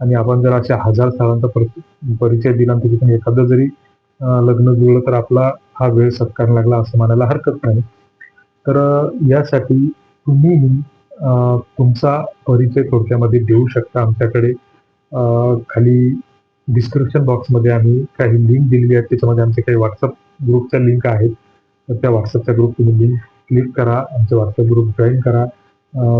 आणि आपण जर अशा हजार स्थळांचा परिचय दिला आणि तिथून एखादं जरी लग्न जुळलं तर आपला हा वेळ सत्कार लागला असं म्हणायला हरकत नाही. तर यासाठी तुम्हीही तुमचा परिचय थोडक्यामध्ये देऊ शकता. आमच्याकडे खाली डिस्क्रिप्शन बॉक्समध्ये आम्ही काही लिंक दिलेली आहेत. त्याच्यामध्ये आमचे काही व्हॉट्सअप ग्रुपच्या लिंक आहेत. तर त्या व्हॉट्सअपच्या ग्रुप तुम्ही लिंक क्लिक करा. आमचे व्हॉट्सअप ग्रुप जॉईन करा.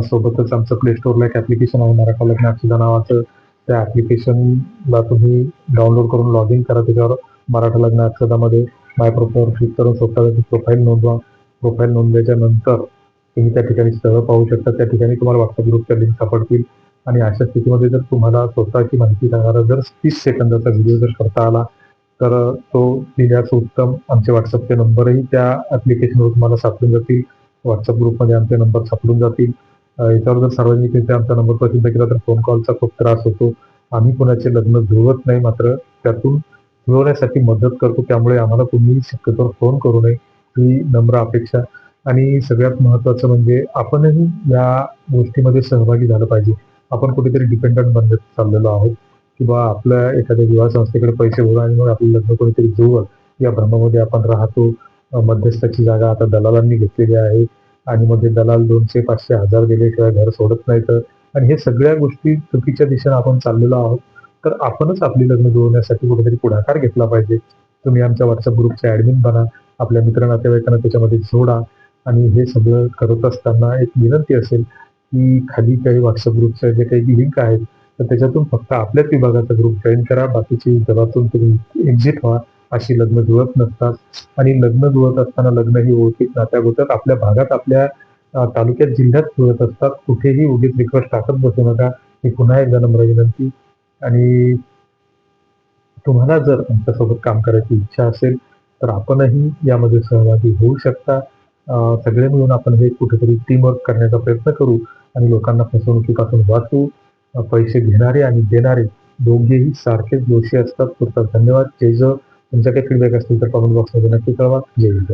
सोबतच आमचं प्ले स्टोरला एक ॲप्लिकेशन आहे. मराठा लग्न नावाचं. त्या ॲप्लिकेशनला तुम्ही डाउनलोड करून लॉग इन करा. त्याच्यावर मराठा लग्न अक्षतामध्ये माय प्रोफाईल क्लिक करून स्वतःची प्रोफाईल नोंदवा. प्रोफाईल नोंदल्याच्या नंतर तुम्ही त्या ठिकाणी स्थळं पाहू शकता. त्या ठिकाणी तुम्हाला व्हॉट्सअप ग्रुपच्या लिंक सापडतील. आणि अशा स्थितीमध्ये जर तुम्हाला स्वतःची माहिती सांगणारा जर तीस सेकंदाचा व्हिडिओ जर करता आला तर तो दिल्याचं उत्तम आमचे व्हॉट्सअपचे नंबरही त्या ॲप्लिकेशनवर तुम्हाला सापडून जातील. व्हॉट्सअप ग्रुपमध्ये आमचे नंबर सापडून जातील. याच्यावर जर सार्वजनिकरित्या आमचा नंबर प्रसिद्ध केला तर फोन कॉलचा खूप त्रास होतो. आम्ही कोणाचे लग्न जुळवत नाही मात्र त्यातून जुळवण्यासाठी मदत करतो. त्यामुळे आम्हाला तुम्ही शक्यतो फोन करू नये ही नम्र अपेक्षा. आणि सगळ्यात महत्त्वाचं म्हणजे आपणही या गोष्टीमध्ये सहभागी झालं पाहिजे. आपण कुठेतरी डिपेंडंट बनत चाललेलो आहोत किंवा आपल्या एखाद्या विवाह संस्थेकडे पैसे भरू आणि मग आपलं लग्न कोणीतरी जुळवल या भ्रमामध्ये आपण राहतो. मध्यस्थाची जागा आता दलालांनी घेतलेली आहे. आणि मग ते दलाल दोनशे पाचशे हजार दिल्याशिवाय घर सोडत नाही तर. आणि हे सगळ्या गोष्टी चुकीच्या दिशेने आपण चाललेलो आहोत. तर आपणच आपली लग्न जुळवण्यासाठी कुठेतरी पुढाकार घेतला पाहिजे. तुम्ही आमच्या व्हॉट्सअप ग्रुपचे ॲडमिन बना. आपल्या मित्र नातेवाईकांना त्याच्यामध्ये जोडा. आणि हे सगळं करत असताना एक विनंती असेल की खाली काही व्हॉट्सअप ग्रुपचे जे काही लिंक आहेत तर त्याच्यातून फक्त आपल्याच विभागाचा ग्रुप जॉईन करा. बाकीची जगातून तुम्ही एक्झिट व्हा. अशी लग्न जुळत नसतात. आणि लग्न जुळत असताना लग्न ही ओळखीत नात्यागोदर आपल्या भागात आपल्या तालुक्यात जिल्ह्यात जुळत असतात. कुठेही उगीच रिक्वेस्ट टाकत बसू नका. ही पुन्हा एकदा नम्र विनंती. आणि तुम्हाला जर आमच्यासोबत काम करायची इच्छा असेल तर आपणही यामध्ये सहभागी होऊ शकता. सगळे मिळून आपण हे कुठेतरी टीमवर्क करण्याचा प्रयत्न करू आणि लोकांना फसवणुकीपासून वाचू. पैसे घेणारे आणि देणारे दोघेही सारखेच दोषी असतात. पुरतात धन्यवाद. जय तुमचा काही फीडबॅक असेल तर कमेंट बॉक्समध्ये नक्की कळवा. जय हिंद.